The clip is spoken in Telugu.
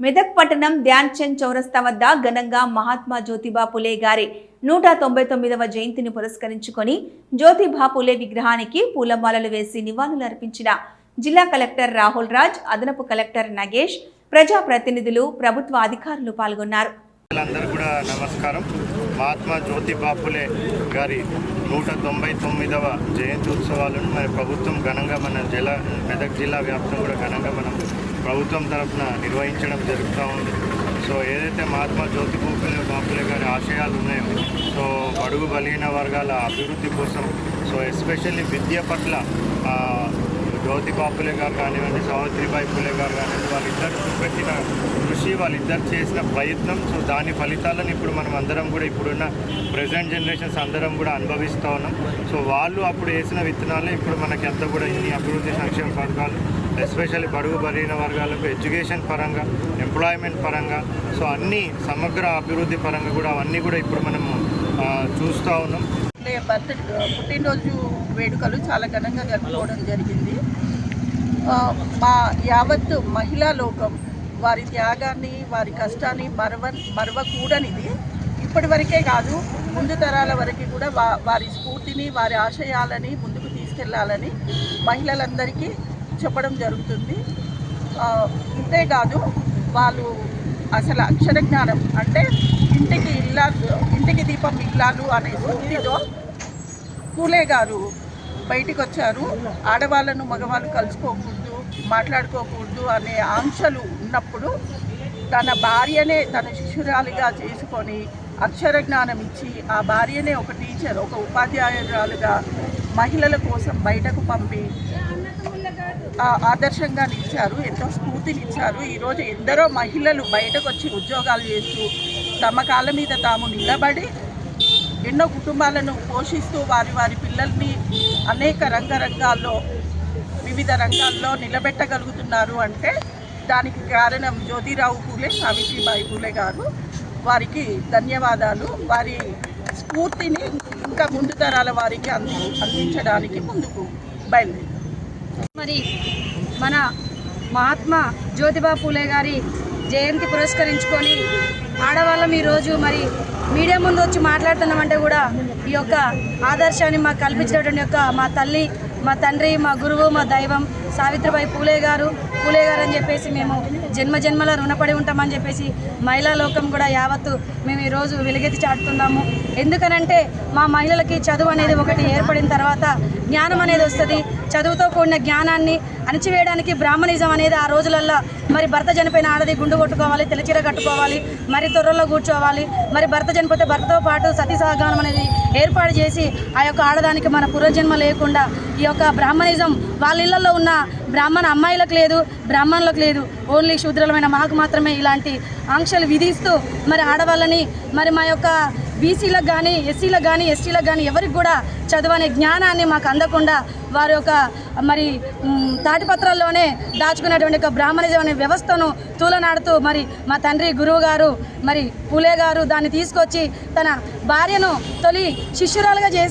మెదక్ పట్టణం ధ్యాన్ చంద్ చౌరస్తా వద్ద ఘనంగా మహాత్మా జ్యోతిబా పులే గారి నూట తొంభై తొమ్మిదవ జయంతిని పురస్కరించుకొని జ్యోతిబా పులే విగ్రహానికి పూలమాలలు వేసి నివాళులు అర్పించిన జిల్లా కలెక్టర్ రాహుల్ రాజ్ అదనపు కలెక్టర్ నగేష్ ప్రజాప్రతినిధులు ప్రభుత్వ అధికారులు పాల్గొన్నారు. కూడా నమస్కారం. మహాత్మా జ్యోతి బాపులే గారి నూట తొంభై తొమ్మిదవ జయంతి ఉత్సవాలను మన ప్రభుత్వం ఘనంగా మన జిల్లా మెదక్ జిల్లా వ్యాప్తం కూడా ఘనంగా మనం ప్రభుత్వం తరఫున నిర్వహించడం జరుగుతూ ఉంది. సో ఏదైతే మహాత్మా జ్యోతి బాపులే బాపులే గారి ఆశయాలు ఉన్నాయో సో బడుగు బలహీన వర్గాల అభివృద్ధి కోసం సో ఎస్పెషల్లీ విద్య పట్ల ఆ, జ్యోతి బాపులే గారు కానివ్వండి సావిత్రిబాయి పులే గారు కానివ్వండి వాళ్ళిద్దరు పెట్టిన కృషి వాళ్ళిద్దరు చేసిన ప్రయత్నం సో దాని ఫలితాలను ఇప్పుడు మనం అందరం కూడా ఇప్పుడున్న ప్రజెంట్ జనరేషన్స్ అందరం కూడా అనుభవిస్తూ ఉన్నాం. సో వాళ్ళు అప్పుడు వేసిన విత్తనాలే ఇప్పుడు మనకి ఎంత కూడా ఇన్ని అభివృద్ధి సంక్షేమ పథకాలు ఎస్పెషల్లీ బడుగు బలహీన వర్గాలకు ఎడ్యుకేషన్ పరంగా ఎంప్లాయ్మెంట్ పరంగా సో అన్ని సమగ్ర అభివృద్ధి పరంగా కూడా అవన్నీ కూడా ఇప్పుడు మనం చూస్తూ ఉన్నాం. బర్త్ పుట్టినరోజు వేడుకలు చాలా ఘనంగా జరుపుకోవడం జరిగింది. మా యావత్ మహిళా లోకం వారి త్యాగాన్ని వారి కష్టాన్ని మరవ మరవకూడనిది ఇప్పటి వరకే కాదు ముందు తరాల వరకు కూడా వా వారి స్ఫూర్తిని వారి ఆశయాలని ముందుకు తీసుకెళ్ళాలని మహిళలందరికీ చెప్పడం జరుగుతుంది. ఇంతేకాదు వాళ్ళు అసలు అక్షర జ్ఞానం అంటే ఇంటికి ఇల్లాలు ఇంటికి దీపం ఇల్లాలు అనే స్ఫూర్తితో పూలే గారు బయటికి వచ్చారు ఆడవాళ్ళను మగవాళ్ళు కలుసుకోకూడదు మాట్లాడుకోకూడదు అనే ఆంక్షలు ఉన్నప్పుడు తన భార్యనే తన శిష్యురాలిగా చేసుకొని అక్షర జ్ఞానం ఇచ్చి ఆ భార్యనే ఒక టీచర్ ఒక ఉపాధ్యాయురాలుగా మహిళల కోసం బయటకు పంపి ఆదర్శంగా నిలిచారు ఎంతో స్ఫూర్తినిచ్చారు. ఈరోజు ఎందరో మహిళలు బయటకు వచ్చి ఉద్యోగాలు చేస్తూ తమ కాళ్ళ మీద తాము నిలబడి ఎన్నో కుటుంబాలను పోషిస్తూ వారి వారి పిల్లల్ని అనేక రంగరంగాల్లో వివిధ రంగాల్లో నిలబెట్టగలుగుతున్నారు అంటే దానికి కారణం జ్యోతిరావు పూలే సావిత్రిబాయి పూలే గారు. వారికి ధన్యవాదాలు. వారి స్ఫూర్తిని ఇంకా ముందు తరాల వారికి అంది అందించడానికి ముందుకు బయలుదేరి మరి మన మహాత్మా జ్యోతిబా పూలే గారి జయంతి పురస్కరించుకొని ఆడవాళ్ళం ఈరోజు మరి మీడియా ముందు వచ్చి మాట్లాడుతున్నామంటే కూడా ఈ యొక్క ఆదర్శాన్ని మాకు కల్పించినటువంటి యొక్క మా తల్లి మా తండ్రి మా గురువు మా దైవం సావిత్రిబాయి పూలే గారు పూలే గారు అని చెప్పేసి మేము జన్మ జన్మల రుణపడి ఉంటామని చెప్పేసి మహిళా లోకం కూడా యావత్తు మేము ఈరోజు వెలుగెత్తి చాటుతున్నాము. ఎందుకనంటే మా మహిళలకి చదువు అనేది ఒకటి ఏర్పడిన తర్వాత జ్ఞానం అనేది వస్తుంది. చదువుతో కూడిన జ్ఞానాన్ని అణిచివేయడానికి బ్రాహ్మణిజం అనేది ఆ రోజులల్లో మరి భర్త చనిపోయిన ఆడది గుండు కొట్టుకోవాలి తెలచీర కట్టుకోవాలి మరి తొర్రల్లో కూర్చోవాలి మరి భర్త చనిపోతే భర్తతో పాటు సతీ సహగానం అనేది ఏర్పాటు చేసి ఆ యొక్క ఆడదానికి మన పూర్వజన్మ లేకుండా ఈ యొక్క బ్రాహ్మణిజం వాళ్ళ ఇళ్ళలో ఉన్న బ్రాహ్మణ అమ్మాయిలకు లేదు బ్రాహ్మణులకు లేదు. ఓన్లీ శూద్రలమైన మాకు మాత్రమే ఇలాంటి ఆంక్షలు విధిస్తూ మరి ఆడవాళ్ళని మరి మా యొక్క బీసీలకు కానీ ఎస్సీలకు కానీ ఎస్టీలకు కానీ ఎవరికి కూడా చదవనే జ్ఞానాన్ని మాకు అందకుండా వారి యొక్క మరి తాటిపత్రాల్లోనే దాచుకున్నటువంటి ఒక బ్రాహ్మణిజం అనే వ్యవస్థను తూలనాడుతూ మరి మా తండ్రి గురువు గారు మరి పూలే గారు దాన్ని తీసుకొచ్చి తన భార్యను తొలి శిష్యురాలుగా చేసి